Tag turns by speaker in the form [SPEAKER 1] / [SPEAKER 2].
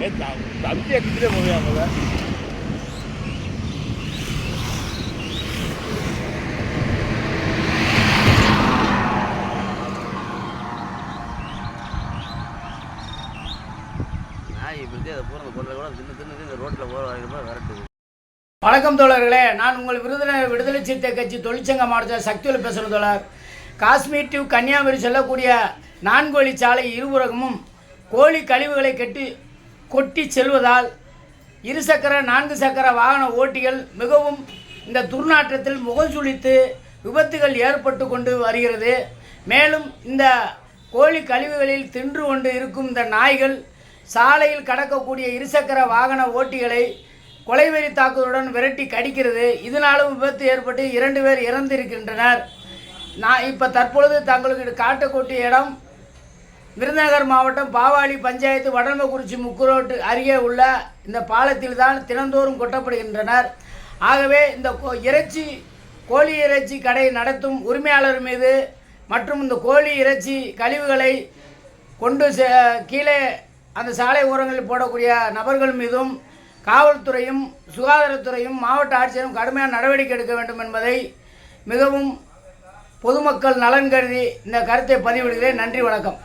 [SPEAKER 1] தம்பி
[SPEAKER 2] வரைக்கும் விரட்டுது.
[SPEAKER 3] வணக்கம் தோழர்களே நான் உங்கள் விருதுநகர் விடுதலை சிறுத்தை கட்சி தொழிற்சங்க மாவட்ட சக்தியில் பேசுகிற தோழர். காஷ்மீர் டு கன்னியாகுமரி செல்லக்கூடிய நான்கு வழி சாலை இருபுறமும் கோழி கழிவுகளை கட்டி கொட்டி செல்வதால் இருசக்கர நான்கு சக்கர வாகன ஓட்டிகள் மிகவும் இந்த துர்நாற்றத்தில் முகம் சுழித்து விபத்துகள் ஏற்பட்டு கொண்டு வருகிறது. மேலும் இந்த கோழி கழிவுகளில் தின்று கொண்டு இருக்கும் இந்த நாய்கள் சாலையில் கடக்கக்கூடிய இருசக்கர வாகன ஓட்டிகளை கொலைவெறி தாக்குதலுடன் விரட்டி கடிக்கிறது. இதனாலும் விபத்து ஏற்பட்டு இரண்டு பேர் இறந்திருக்கின்றனர். நான் இப்போ தற்பொழுது தங்களுக்கு காட்டக்கூடிய இடம் விருதுநகர் மாவட்டம் பாவாளி பஞ்சாயத்து வடமகுறிச்சி முக்குரோட்டு அருகே உள்ள இந்த பாலத்தில் தான் தினந்தோறும் கொட்டப்படுகின்றனர். ஆகவே இந்த கோ- இறைச்சி கோழி இறைச்சி கடை நடத்தும் உரிமையாளர் மீது மற்றும் இந்த கோழி இறைச்சி கழிவுகளை கொண்டு செ- கீழே அந்த சாலை ஓரங்களில் போடக்கூடிய நபர்கள் மீதும் காவல்துறையும் சுகாதாரத்துறையும் மாவட்ட ஆட்சியரும் கடுமையான நடவடிக்கை எடுக்க வேண்டும் என்பதை மிகவும் பொதுமக்கள் நலன் கருதி இந்த கருத்தை பதிவிடுகிறேன். நன்றி வணக்கம்.